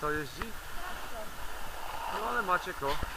Co jeździ? No ale Maciek o.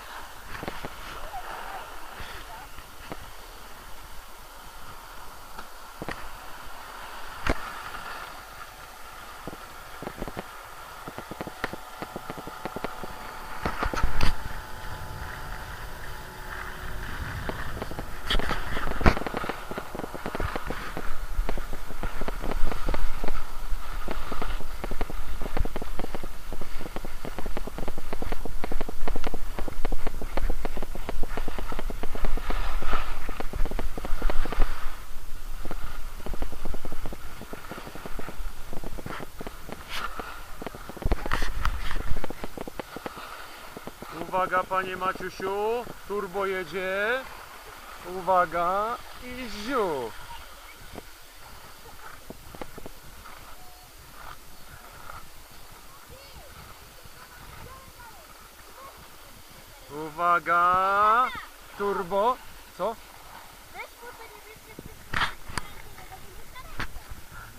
Uwaga panie Maciusiu, turbo jedzie. Uwaga i ziu. Uwaga, turbo. Co?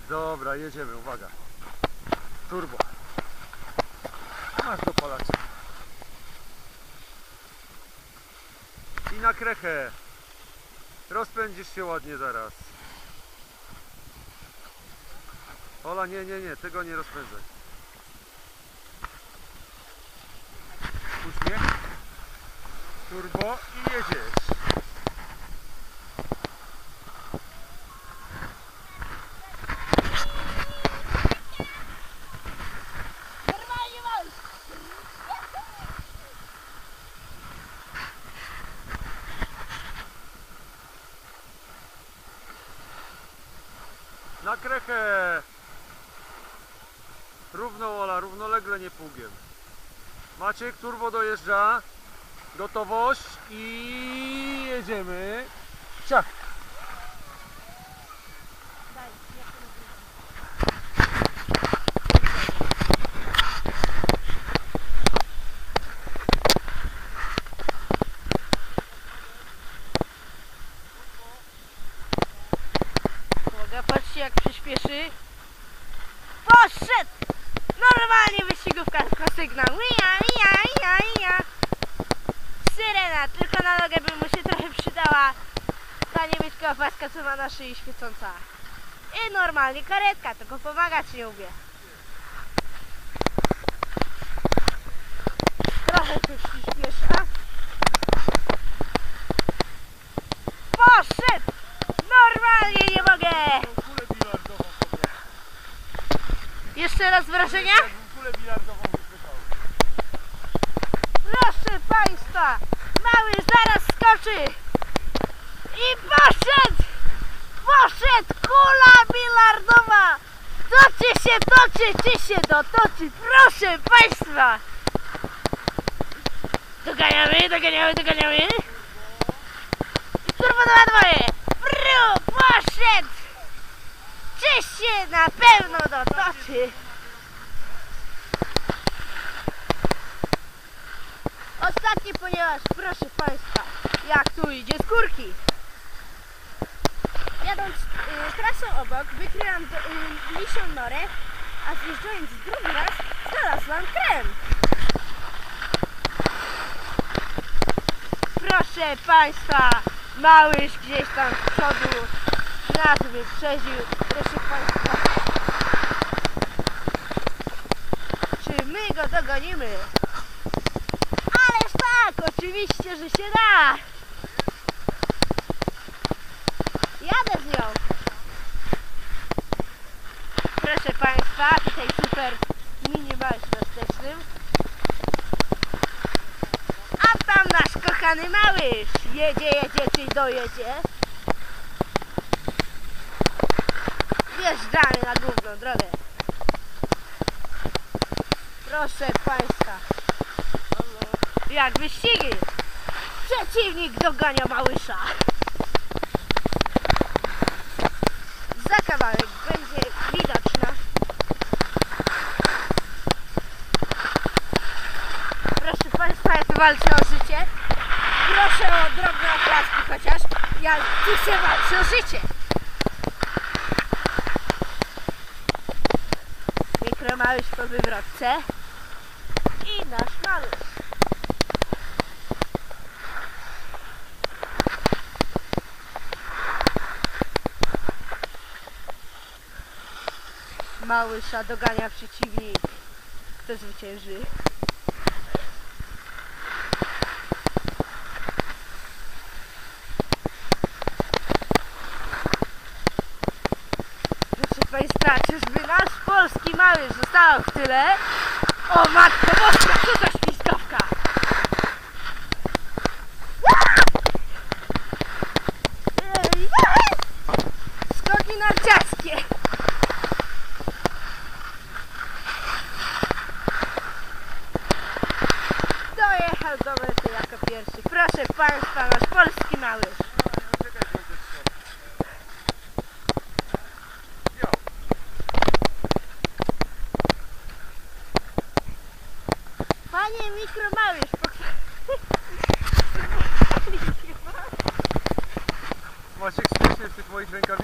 Dobra, jedziemy, uwaga. Turbo. Masz dopalacz. I na krechę. Rozpędzisz się ładnie zaraz. Ola, nie, nie, nie, tego nie rozpędzaj. Uśmiech. Turbo i jedziesz. Normalnie! Na krechę. Równo Ola, równolegle, nie pługiem. Maciek, turbo dojeżdża. Gotowość i jedziemy. Ciach. Daj, Patrzcie jak przyspieszy. Poszedł! Normalnie wyścigówka, tylko sygnał. Ija. Syrena, tylko na nogę by mu się trochę przydała. Ta niemiecka opaska, co ma na szyi świecąca. I normalnie karetka, tylko pomagać nie umie. Trochę się przyspiesza. Poszedł! Normalnie nie mogę! Kulę bilardową Jeszcze raz wrażenia? Proszę Państwa, mały zaraz skoczy i poszedł! Poszedł! Kula bilardowa! Toczy się, toczy, czy się dotoczy, proszę Państwa! Doganiamy, doganiamy, doganiamy. I na dwoje! Bru, poszedł! Czy się na pewno dotoczy? Ostatnie, ponieważ proszę Państwa, jak tu idzie z górki. Jadąc y, trasą obok, wykryłam do, y, lisią norę, a zjeżdżając drugi raz, znalazłam krem. Proszę Państwa, małyż gdzieś tam z przodu nas wyprzedził. Proszę Państwa, czy my go dogonimy? Ależ tak, oczywiście, że się da. Jadę z nią. Proszę Państwa, tutaj super mini świątecznym. A tam nasz kochany małyż. Jedzie, jedzie, czy dojedzie. Wjeżdżamy na główną drogę. Proszę Państwa. Jak wyścigi. Przeciwnik dogania Małysza. Za kawałek będzie widoczna. Proszę Państwa, ja walczę o życie. Proszę o drobne oklaski chociaż. Ja tu się walczę o życie. Mikromałyś po wywrotce. nasz maluch. Małysza dogania przeciwnik. Kto zwycięży? Proszę Państwa, czyżby nasz polski małyż został w tyle? O matko boska, co za! Ej, Skoki narciarskie! Dojechał do mety jako pierwszy. Proszę Państwa, nasz polski małyż. Panie mikromałyż, po... Maciek śmiesznie w tych moich rękawiczkach